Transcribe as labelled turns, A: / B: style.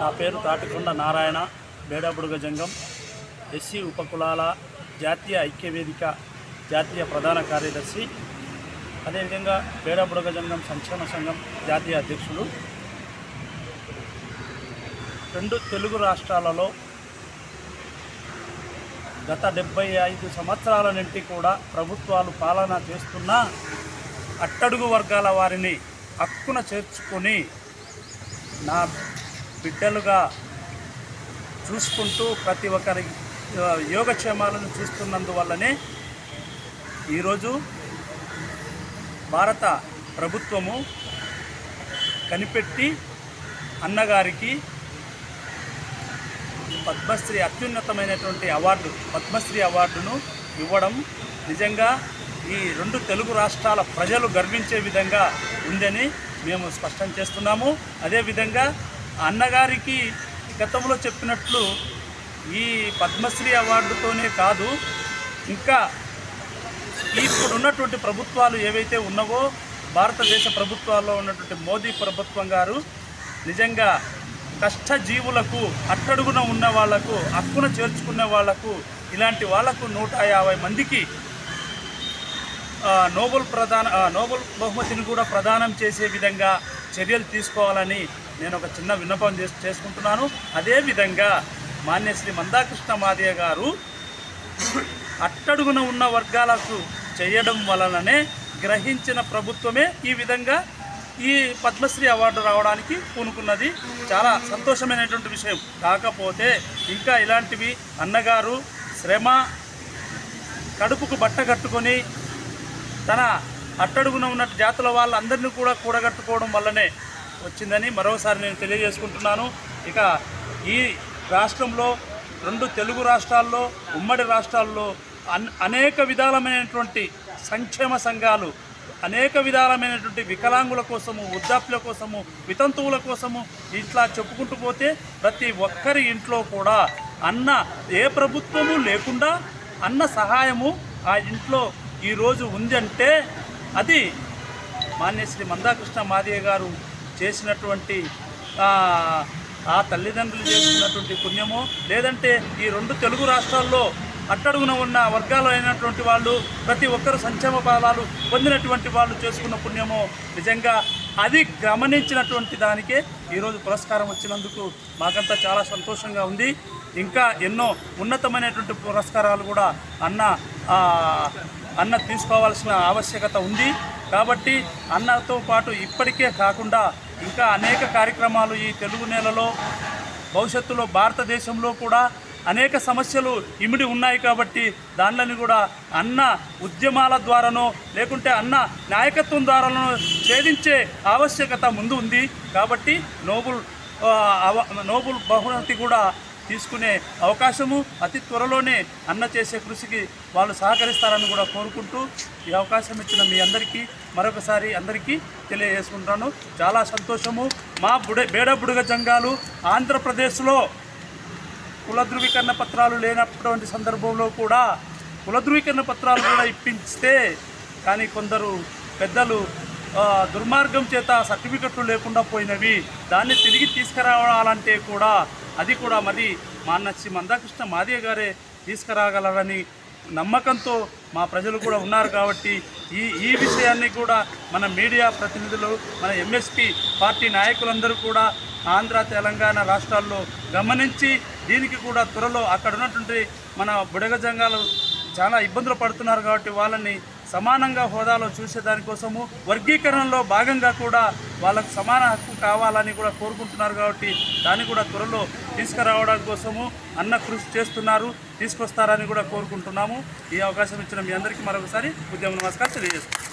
A: నా పేరు తాటికొండ నారాయణ బేడాబుడుగ జంగం ఎస్సీ ఉపకులాల జాతీయ ఐక్యవేదిక జాతీయ ప్రధాన కార్యదర్శి అదేవిధంగా బేడాబుడుగ జంగం సంక్షేమ సంఘం జాతీయ అధ్యక్షులు. రెండు తెలుగు రాష్ట్రాలలో గత డెబ్బై ఐదు సంవత్సరాల నుండి కూడా ప్రభుత్వాలు పాలన చేస్తున్న అట్టడుగు వర్గాల వారిని హక్కున చేర్చుకొని నా బిడ్డలుగా చూసుకుంటూ ప్రతి ఒక్కరి యోగక్షేమాలను చూస్తున్నందువల్లనే ఈరోజు భారత ప్రభుత్వము కనిపెట్టి అన్నగారికి పద్మశ్రీ అత్యున్నతమైనటువంటి అవార్డు పద్మశ్రీ అవార్డును ఇవ్వడం నిజంగా ఈ రెండు తెలుగు రాష్ట్రాల ప్రజలు గర్వించే విధంగా ఉందని మేము స్పష్టం చేస్తున్నాము. అదేవిధంగా అన్నగారికి గతంలో చెప్పినట్లు ఈ పద్మశ్రీ అవార్డుతోనే కాదు ఇంకా ఇప్పుడు ఉన్నటువంటి ప్రభుత్వాలు ఏవైతే ఉన్నావో భారతదేశ ప్రభుత్వాల్లో ఉన్నటువంటి మోదీ ప్రభుత్వం గారు నిజంగా కష్టజీవులకు అట్టడుగున ఉన్న వాళ్ళకు హక్కున చేర్చుకునే వాళ్ళకు ఇలాంటి వాళ్ళకు నూట యాభై మందికి నోబెల్ ప్రధాన నోబెల్ బహుమతిని కూడా ప్రదానం చేసే విధంగా చర్యలు తీసుకోవాలని నేను ఒక చిన్న విన్నపం చేస్ చేసుకుంటున్నాను. అదేవిధంగా మాన్య శ్రీ మందాకృష్ణ మాదయ్య గారు అట్టడుగున ఉన్న వర్గాలకు చేయడం వలననే గ్రహించిన ప్రభుత్వమే ఈ విధంగా ఈ పద్మశ్రీ అవార్డు రావడానికి పూనుకున్నది. చాలా సంతోషమైనటువంటి విషయం. కాకపోతే ఇంకా ఇలాంటివి అన్నగారు శ్రమ కడుపుకు బట్ట కట్టుకొని తన అట్టడుగున ఉన్న జాతుల వాళ్ళందరినీ కూడా కూడగట్టుకోవడం వల్లనే వచ్చిందని మరోసారి నేను తెలియజేసుకుంటున్నాను. ఇక ఈ రాష్ట్రంలో రెండు తెలుగు రాష్ట్రాల్లో ఉమ్మడి రాష్ట్రాల్లో అన్ అనేక విధాలమైనటువంటి సంక్షేమ సంఘాలు అనేక విధాలమైనటువంటి వికలాంగుల కోసము వృద్ధాప్యుల కోసము వితంతువుల కోసము ఇట్లా చెప్పుకుంటూ పోతే ప్రతి ఒక్కరి ఇంట్లో కూడా అన్న ఏ ప్రభుత్వము లేకుండా అన్న సహాయము ఆ ఇంట్లో ఈరోజు ఉంది అంటే అది మాన్య శ్రీ మందాకృష్ణ మాదయ్య గారు చేసినటువంటి ఆ, తల్లిదండ్రులు చేసినటువంటి పుణ్యము లేదంటే ఈ రెండు తెలుగు రాష్ట్రాల్లో అట్టడుగున ఉన్న వర్గాలు అయినటువంటి వాళ్ళు ప్రతి ఒక్కరు సంక్షేమ ఫలాలు పొందినటువంటి వాళ్ళు చేసుకున్న పుణ్యము నిజంగా అది గమనించినటువంటి దానికే ఈరోజు పురస్కారం వచ్చినందుకు మాకంతా చాలా సంతోషంగా ఉంది. ఇంకా ఎన్నో ఉన్నతమైనటువంటి పురస్కారాలు కూడా అన్న అన్న తీసుకోవాల్సిన ఆవశ్యకత ఉంది. కాబట్టి అన్నతో పాటు ఇప్పటికే కాకుండా ఇంకా అనేక కార్యక్రమాలు ఈ తెలుగు నేలలో భవిష్యత్తులో భారతదేశంలో కూడా అనేక సమస్యలు ఇమిడి ఉన్నాయి కాబట్టి దానిని కూడా అన్న ఉద్యమాల ద్వారానో లేకుంటే అన్న నాయకత్వం ద్వారానో ఛేదించే ఆవశ్యకత ముందు ఉంది. కాబట్టి నోబుల్ నోబుల్ బహుమతి కూడా తీసుకునే అవకాశము అతి త్వరలోనే అన్న చేసే కృషికి వాళ్ళు సహకరిస్తారని కూడా కోరుకుంటూ ఈ అవకాశం ఇచ్చిన మీ అందరికీ మరొకసారి అందరికీ తెలియజేసుకుంటాను. చాలా సంతోషము. మా బుడ బేడబుడుగ జంగాలు ఆంధ్రప్రదేశ్లో కుల ధృవీకరణ పత్రాలు లేనటువంటి సందర్భంలో కూడా కుల ధృవీకరణ పత్రాలు కూడా ఇప్పించితే కానీ కొందరు పెద్దలు దుర్మార్గం చేత సర్టిఫికెట్లు లేకుండా పోయినవి దాన్ని తిరిగి తీసుకురావాలంటే కూడా అది కూడా మరి మా అన్న శ్రీ మందాకృష్ణ మాదే గారే తీసుకురాగలరని నమ్మకంతో మా ప్రజలు కూడా ఉన్నారు కాబట్టి ఈ ఈ విషయాన్ని కూడా మన మీడియా ప్రతినిధులు మన ఎంఎస్పి పార్టీ నాయకులందరూ కూడా ఆంధ్ర తెలంగాణ రాష్ట్రాల్లో గమనించి దీనికి కూడా త్వరలో అక్కడ ఉన్నటువంటి మన బుడగ జంగాలు చాలా ఇబ్బందులు పడుతున్నారు కాబట్టి వాళ్ళని సమానంగా హోదాలో చూసే దానికోసము వర్గీకరణలో భాగంగా కూడా వాళ్ళకు సమాన హక్కు కావాలని కూడా కోరుకుంటున్నారు కాబట్టి దాన్ని కూడా త్వరలో తీసుకురావడం కోసము అన్న కృషి చేస్తున్నారు తీసుకొస్తారని కూడా కోరుకుంటున్నాము. ఈ అవకాశం ఇచ్చిన మీ అందరికీ మరొకసారి ఉద్యమ నమస్కారం తెలియజేస్తున్నాను